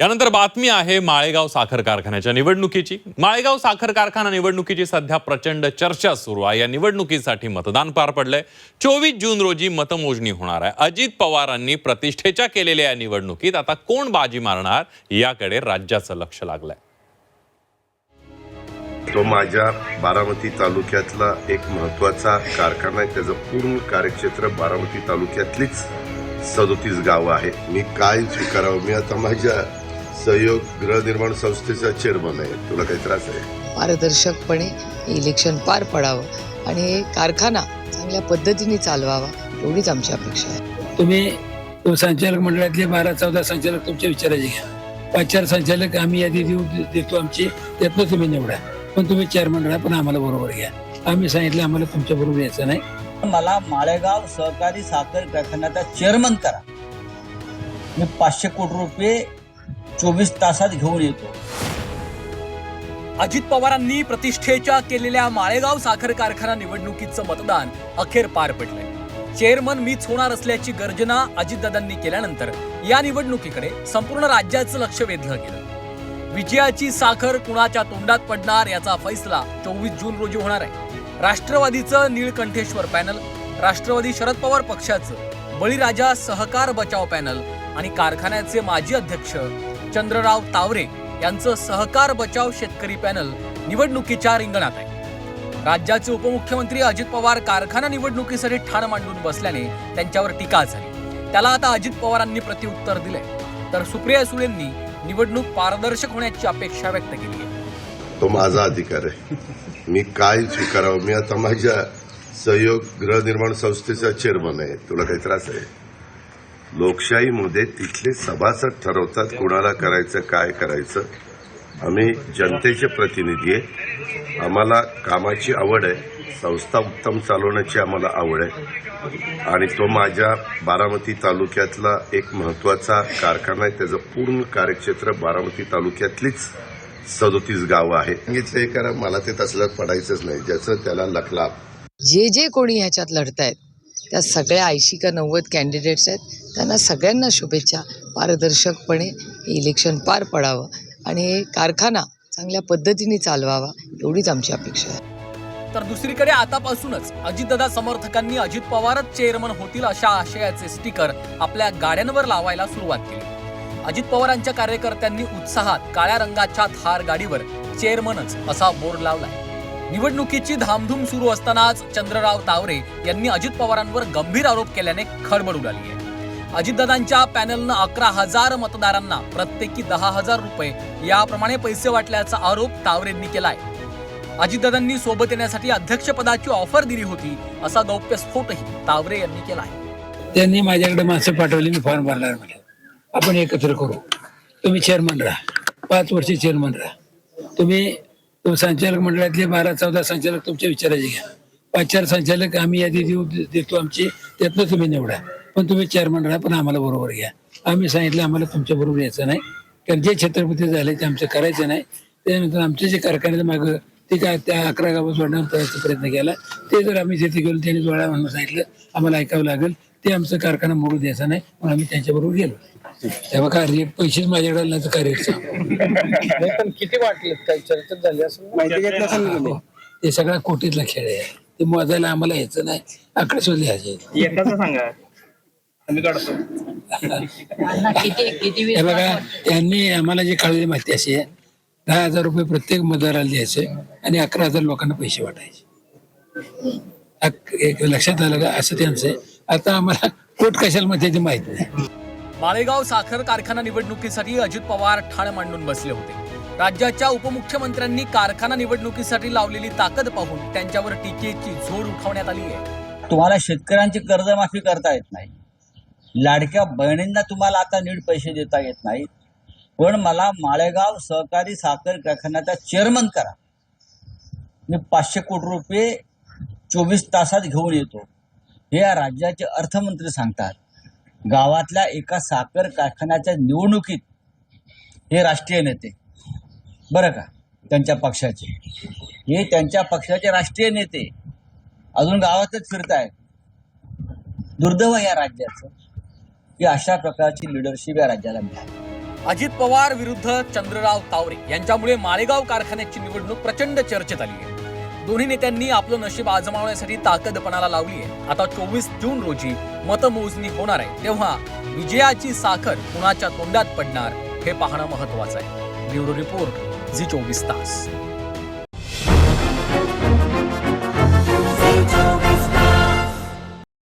यानंतर बातमी आहे माळेगाव साखर कारखान्याच्या निवडणुकीची. माळेगाव साखर कारखाना निवडणुकीची सध्या प्रचंड चर्चा सुरू आहे. या निवडणुकीसाठी मतदान पार पडलंय. चोवीस जून रोजी मतमोजणी होणार आहे. अजित पवारांनी प्रतिष्ठेच्या केलेल्या या निवडणुकीत आता कोण बाजी मारणार याकडे राज्याचं लक्ष लागलंय. तो माझ्या बारामती तालुक्यातला एक महत्त्वाचा कारखाना आहे. त्याचं पूर्ण कार्यक्षेत्र बारामती तालुक्यातलीच सदोतीस गावं आहे मी काय स्वीकारावं? मी आता माझ्या सहयोग गृहनिर्माण संस्थेचा चेअरमन आहे तुला काही त्रास आहे? पारदर्शकपणे इलेक्शन पार पडावं आणि हे कारखाना चांगल्या पद्धतीने चालवावा एवढीच आमची अपेक्षा आहे. तुम्ही तो संचालक मंडळातले बारा चौदा संचालक तुमच्या विचाराचे घ्या. पाच चार संचालक आम्ही यादी देऊ देतो आमची त्यातनं तुम्ही निवडा. पण तुम्ही चेअरमन राहा पण आम्हाला बरोबर घ्या. आम्ही सांगितलं आम्हाला तुमच्या बरोबर यायचं नाही. मला माळेगाव सहकारी साखर कारखान्याचा चेअरमन करा. मी पाचशे कोटी रुपये चोवीस तासात घेऊन येतो. अजित पवारांनी प्रतिष्ठेच्या केलेल्या माळेगाव साखर कारखाना निवडणुकीचं मतदान अखेर पार पडलंय. चेअरमन मीच होणार असल्याची गर्जना अजितदादांनी केल्यानंतर या निवडणुकीकडे संपूर्ण राज्याचं लक्ष वेधलं गेलं. विजयाची साखर कुणाच्या तोंडात पडणार याचा फैसला चोवीस जून रोजी होणार आहे. राष्ट्रवादीचं नीळकंठेश्वर पॅनल राष्ट्रवादी शरद पवार पक्षाचं बळीराजा सहकार बचाव पॅनल आणि कारखान्याचे माजी अध्यक्ष चंद्रराव तावरे यांचं सहकार बचाव शेतकरी पॅनल निवडणुकीच्या रिंगणात आहे. राज्याचे उपमुख्यमंत्री अजित पवार कारखाना निवडणुकीसाठी ठाण मांडून बसल्याने त्यांच्यावर टीका झाली. त्याला आता अजित पवारांनी प्रत्युत्तर दिलंय. तर सुप्रिया सुळेंनी निवडणूक पारदर्शक होण्याची अपेक्षा व्यक्त केली आहे. तो माझा अधिकार आहे. मी काय स्वीकारावं? मी आता माझ्या सहयोग गृहनिर्माण संस्थेचा चेअरमन आहे. तुला काही त्रास आहे? लोकशाहीमध्ये तिथले सभासद ठरवतात कुणाला करायचं काय करायचं. आम्ही जनतेचे प्रतिनिधी आहे. आम्हाला कामाची आवड आहे. संस्था उत्तम चालवण्याची आम्हाला आवड आहे. आणि तो माझ्या बारामती तालुक्यातला एक महत्त्वाचा कारखाना आहे. त्याचं पूर्ण कार्यक्षेत्र बारामती तालुक्यातलीच सदोतीस गावं आहे सांगितलं हे करा मला ते तसलं पडायचंच नाही. ज्याचं त्याला लखला जे जे कोणी ह्याच्यात लढतायत त्या सगळ्या ऐंशी का नव्वद कॅन्डिडेट्स आहेत. त्यांना सगळ्यांना शुभेच्छा. पारदर्शकपणे इलेक्शन पार पडावं आणि हे कारखाना चांगल्या पद्धतीने चालवावा एवढीच आमची अपेक्षा आहे. तर दुसरीकडे आतापासूनच अजितदादा समर्थकांनी अजित पवारच चेअरमन होतील अशा आशयाचे स्टिकर आपल्या गाड्यांवर लावायला सुरुवात केली. अजित पवारांच्या कार्यकर्त्यांनी उत्साहात काळ्या रंगाच्या थार गाडीवर चेअरमनच असा बोर्ड लावलाय. निवडणुकीची धामधूम सुरू असतानाच चंद्रराव तावरे यांनी अजित पवारांवर गंभीर आरोप केल्याने खळबळ उडाली आहे. अजितदादांच्या पॅनलनं अकरा हजार मतदारांना प्रत्येकी दहा हजार रुपये याप्रमाणे पैसे वाटल्याचा आरोप तावरेंनी केलाय. अजितदादांनी सोबत येण्यासाठी अध्यक्षपदाची ऑफर दिली होती असा गौप्यस्फोटही तावरे यांनी केला आहे त्यांनी माझ्याकडे माणसं पाठवली मी फॉर्म भरणार म्हणे. आपण एकत्र करू. तुम्ही चेअरमन राहा. पाच वर्ष चेअरमन राहा. तुम्ही संचालक मंडळातले बारा चौदा संचालक तुमच्या विचाराचे घ्या. पाच चार संचालक आम्ही यादी देऊ देतो आमची. त्यातनं तुम्ही निवडा. पण तुम्ही चेअरमन राहा पण आम्हाला बरोबर घ्या. आम्ही सांगितलं आम्हाला तुमच्या बरोबर यायचं नाही. कारण जे छत्रपती झाले ते आमचं करायचं नाही. त्यानंतर आमचे जे कारखान्याचं मागं ते काय त्या अकरा गावं सोडण्याचा प्रयत्न केला. ते जर आम्ही तिथे गेलो त्यांनी जोडा म्हणून सांगितलं. आम्हाला ऐकावं लागेल. ते आमचं कारखाना मोडू द्यायचा नाही म्हणून आम्ही त्यांच्याबरोबर गेलो. तेव्हा काय रेट पैसेच माझ्याकडे आले तर काय रेट पण किती वाटले? काही चर्चा झाली असं? माहिती घेतलं असेल ना तुम्ही? ते सगळा कोटीतला खेळ आहे. ते मोजायला आम्हाला यायचं नाही. आकडे शोध लिहायचे एकाचं सांगा. आम्ही काढतो. हे बघा त्यांनी आम्हाला जी कळलेली माहिती अशी आहे दहा हजार रुपये प्रत्येक मतदाराला द्यायचे आणि अकरा हजार लोकांना पैसे वाटायचे. अक- एक लक्षात आलं का? असं त्यांचं आहे. आता आम्हाला कोट कशाला मध्ये ते माहीत नाही. माळेगाव साखर कारखाना निवडणुकीसाठी अजित पवार ठाण मांडून बसले होते. राज्याच्या उपमुख्यमंत्र्यांनी कारखाना निवडणुकीसाठी लावलेली ताकद पाहून त्यांच्यावर टीकेची झोड उठवण्यात आली आहे. तुम्हाला शेतकऱ्यांची कर्जमाफी करता येत नाही. लाडक्या बहिणींना तुम्हाला आता नीट पैसे देता येत नाहीत. पण मला माळेगाव सहकारी साखर कारखान्याचा चेअरमन करा. मी पाचशे कोटी रुपये चोवीस तासात घेऊन येतो. हे या राज्याचे अर्थमंत्री सांगतात. गावातल्या एका साखर कारखान्याच्या निवडणुकीत हे राष्ट्रीय नेते. बरं का? त्यांच्या पक्षाचे. हे त्यांच्या पक्षाचे राष्ट्रीय नेते अजून गावातच फिरत आहेत दुर्दैव या राज्याचं. की अशा प्रकारची लिडरशिप या राज्याला मिळाली. अजित पवार विरुद्ध चंद्रराव तावरे यांच्यामुळे माळेगाव कारखान्याची निवडणूक प्रचंड चर्चेत आली आहे. दोन्ही नेत्यांनी आपलं नशीब आजमावण्यासाठी ताकदपणाला लावली आहे आता चोवीस जून रोजी मतमोजणी होणार आहे. तेव्हा विजयाची साखर कुणाच्या तोंडात पडणार हे पाहणं महत्वाचं आहे. ब्युरो रिपोर्ट झी चोवीस तास.